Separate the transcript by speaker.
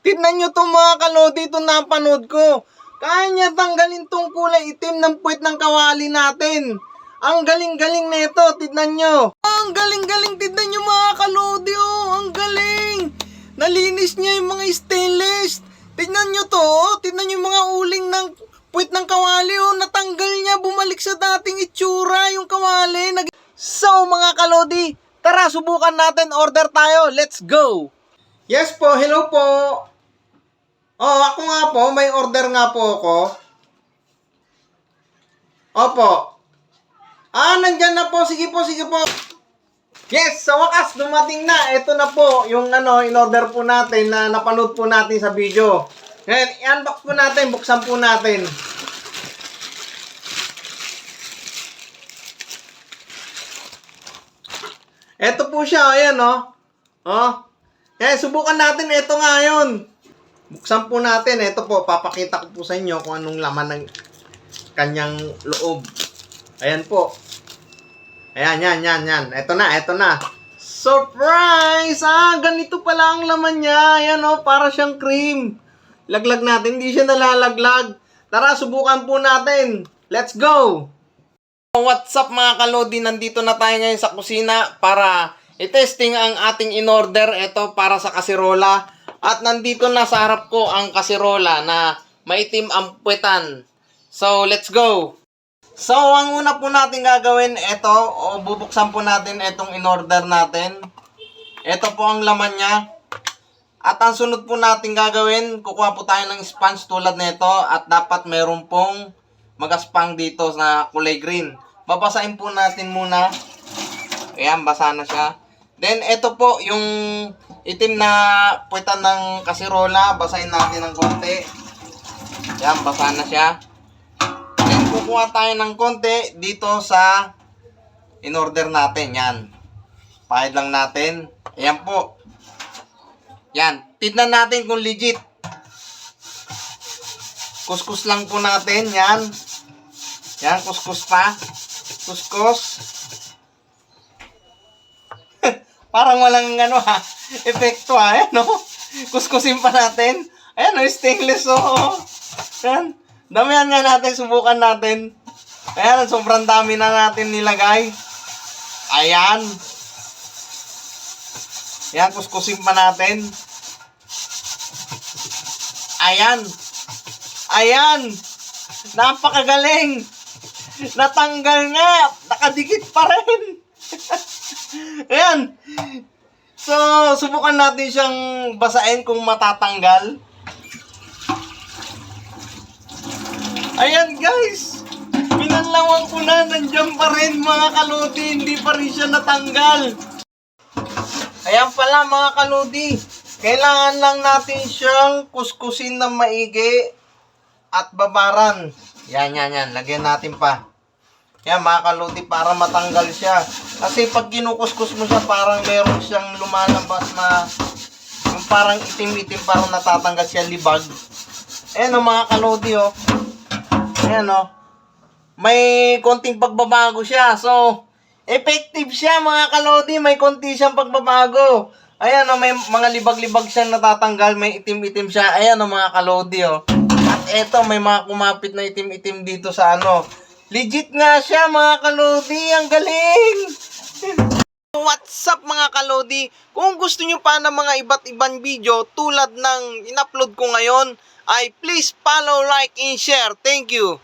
Speaker 1: Tignan nyo to mga kalodi, ito napanood ko. Kaya niya tanggalin tong kulay itim ng puwit ng kawali natin. Ang galing-galing nito, tignan nyo. Ang galing-galing, tignan nyo mga kalodi, oh. Ang galing. Nalinis niya yung mga stainless. Tignan nyo to, oh. Tignan nyo yung mga uling ng puwit ng kawali, oh. Natanggal niya, bumalik sa dating itsura yung kawali. Nag- so mga kalodi, tara subukan natin, order tayo. Let's go. Yes po, hello po. Oh, ako nga po, may order nga po ako. Opo. Ah, nandyan na po. Sige po, sige po. Yes, sa wakas, dumating na. Ito na po, yung ano, in-order po natin na napanood po natin sa video. Ngayon, i-unbox po natin, buksan po natin. Ito po siya, ayan oh. Oh. Eh, subukan natin, ito nga yun. Buksan po natin, ito po, papakita ko po sa inyo kung anong laman ng kanyang loob. Ayan po. Ayan, yan, yan, yan. Ito na, ito na. Surprise! Ah, ganito pala ang laman niya. Ayan oh, para siyang cream. Laglag natin, hindi siya nalalaglag. Tara, subukan po natin. Let's go! What's up mga kalodi? Nandito na tayo ngayon sa kusina para i-testing ang ating in-order. Ito para sa kasirola. At nandito na sa harap ko ang kasirola na maitim ang puwetan. So, let's go! So, ang una po natin gagawin, ito, o bubuksan po natin itong in-order natin. Ito po ang laman niya. At ang sunod po natin gagawin, kukuha po tayo ng sponge tulad nito at dapat meron pong magaspang dito na kulay green. Babasahin po natin muna. Ayan, basa na siya. Then, ito po yung itim na puwetan ng kasirola. Basahin natin ng konti. Ayan, basa na siya. Then, kukuha tayo ng konti dito sa in-order natin. Yan. Pahid lang natin. Ayan po. Yan. Tignan natin kung legit. Kuskus lang po natin. Yan. Yan, kuskus pa. Kuskus. Parang walang ano ha, epekto ha. Ayan no? Kuskusin pa natin. Ayan no, stainless oh. Yan. Damihan nga natin, subukan natin. Ayan, sobrang dami na natin nilagay. Ayan. Ayan, kuskusin pa natin. Ayan. Ayan. Napakagaling. Natanggal nga. Nakadikit pa rin. Ayan. So, subukan natin siyang basahin kung matatanggal. Ayan guys. Pinanlawang ko na. Nandiyan pa rin mga kaludi. Hindi pa rin siya natanggal. Ayan pala mga kaludi. Kailangan lang natin siyang kuskusin ng maigi at babaran. Yan, yan, yan. Lagyan natin pa. Yan, mga kaludi, para matanggal siya. Kasi pag kinukuskus mo siya, parang meron siyang lumalabas na yung parang itim-itim, parang natatanggal siya libag. Ayan o, mga kaludi, oh. Ayan, oh. May konting pagbabago siya. So, effective siya, mga kalodi. May konti siyang pagbabago. Ayan, oh, may mga libag-libag siyang natatanggal. May itim-itim siya. Ayan, oh, mga kalodi, oh. At eto, may mga kumapit na itim-itim dito sa ano. Legit nga siya, mga kalodi. Ang galing! What's up mga kalodi? Kung gusto nyo pa ng mga iba't ibang video tulad ng in-upload ko ngayon, ay please follow, like, and share. Thank you!